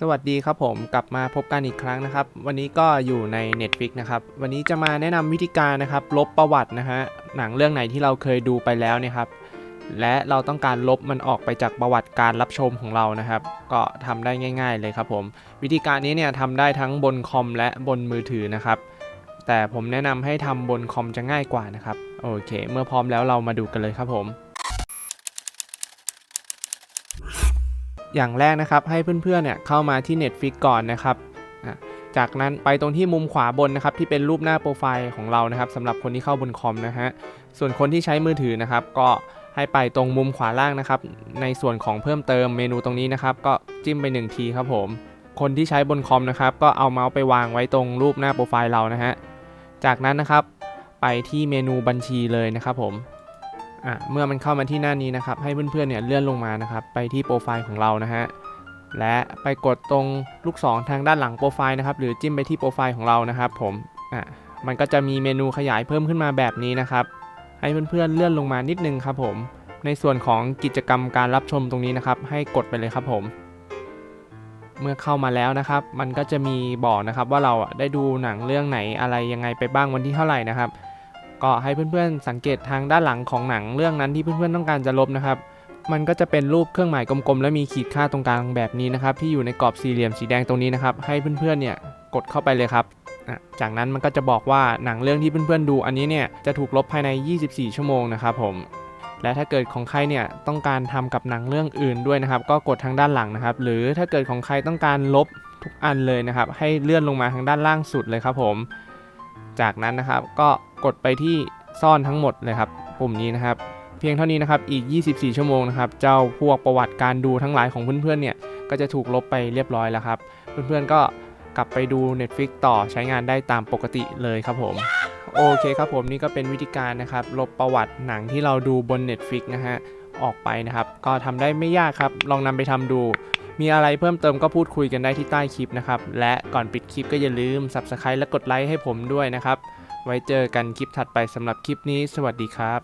สวัสดีครับผมกลับมาพบกันอีกครั้งนะครับ วันนี้ก็อยู่ใน Netflix นะครับ วันนี้จะมาแนะนำวิธีการนะครับ ลบประวัตินะฮะหนังเรื่องไหนที่เราเคยดูไปแล้วเนี่ยครับ และเราต้องการลบมันออกไปจากประวัติการรับชมของเรานะครับ ก็ทำได้ง่าย ๆ เลยครับผม วิธีการนี้เนี่ยทำได้ทั้งบนคอมและบนมือถือนะครับ แต่ผมแนะนำให้ทำบนคอมจะง่ายกว่านะครับโอเค เมื่อพร้อมแล้วเรามาดูกันเลยครับผม อย่างแรกนะครับ ให้เพื่อนๆเนี่ยเข้ามาที่ Netflix ก่อนนะครับจากนั้นไปตรงที่มุมขวาบนนะครับที่เป็นรูปหน้าโปรไฟล์ของเรานะครับสำหรับคนที่เข้าบนคอมนะฮะส่วนคนที่ใช้มือถือนะครับ ก็ให้ไปตรงมุมขวาล่างนะครับ ในส่วนของเพิ่มเติมเมนูตรงนี้นะครับ ก็จิ้มไป 1 ทีครับผม คนที่ใช้บนคอมนะครับ ก็เอาเมาส์ไปวางไว้ตรงรูปหน้าโปรไฟล์เรานะฮะจากนั้นนะครับ ไปที่เมนูบัญชีเลยนะครับผม อะเมื่อมันเข้ามาที่หน้านี้นะครับ ให้เพื่อนๆเนี่ยเลื่อนลงมานะครับ ไปที่โปรไฟล์ของเรานะฮะและไปกดตรงลูกศรทางด้านหลังโปรไฟล์นะครับ หรือจิ้มไปที่โปรไฟล์ของเรานะครับ ผมอะมันก็จะมีเมนูขยายเพิ่มขึ้นมาแบบนี้นะครับ ให้เพื่อนๆเลื่อนลงมานิดนึงครับผม ในส่วนของกิจกรรมการรับชมตรงนี้นะครับ ให้กดไปเลยครับผม เมื่อเข้ามาแล้วนะครับ มันก็จะมีบอกนะครับว่าเราได้ดูหนังเรื่องไหนอะไรยังไงไปบ้างวันที่เท่าไหร่นะครับ ก็ให้เพื่อนๆสังเกตทางด้านหลังของหนังเรื่องนั้นที่เพื่อนๆต้องการจะลบนะครับ มันก็จะเป็นรูปเครื่องหมายกลมๆ และมีขีดค่าตรงกลางแบบนี้นะครับที่อยู่ในกรอบสี่เหลี่ยมสีแดงตรงนี้นะครับให้เพื่อนๆเนี่ยกดเข้าไปเลยครับจากนั้นมันก็จะบอกว่าหนังเรื่องที่เพื่อนๆดูอันนี้เนี่ยจะถูกลบภายใน 24 ชั่วโมงนะครับผมและถ้าเกิดของใครเนี่ยต้องการทำกับหนังเรื่องอื่นด้วยนะครับ ก็กดทางด้านหลังนะครับ หรือถ้าเกิดของใครต้องการลบทุกอันเลยนะครับ ให้เลื่อนลงมาทางด้านล่างสุดเลยครับผม จากนั้นนะครับก็ กดไปที่ซ่อนทั้งหมดเลยครับปุ่มนี้นะครับ เพียงเท่านี้นะครับอีก 24 ชั่วโมงนะครับเจ้าพวกประวัติการดูทั้งหลายของเพื่อนๆเนี่ยก็จะถูกลบไปเรียบร้อยแล้วครับ เพื่อนๆก็กลับไปดู Netflix ต่อใช้งานได้ตามปกติเลยครับผม โอเคครับผมนี่ก็เป็นวิธีการนะครับลบประวัติหนังที่เราดูบน Netflix นะฮะออกไปนะครับ ก็ทำได้ไม่ยากครับ ลองนำไปทำดู มีอะไรเพิ่มเติมก็พูดคุยกันได้ที่ใต้คลิปนะครับ และก่อนปิดคลิปก็อย่าลืม Subscribe และกดไลค์ให้ผมด้วยนะครับ ไว้เจอกันคลิปถัดไปสำหรับคลิปนี้ สวัสดีครับ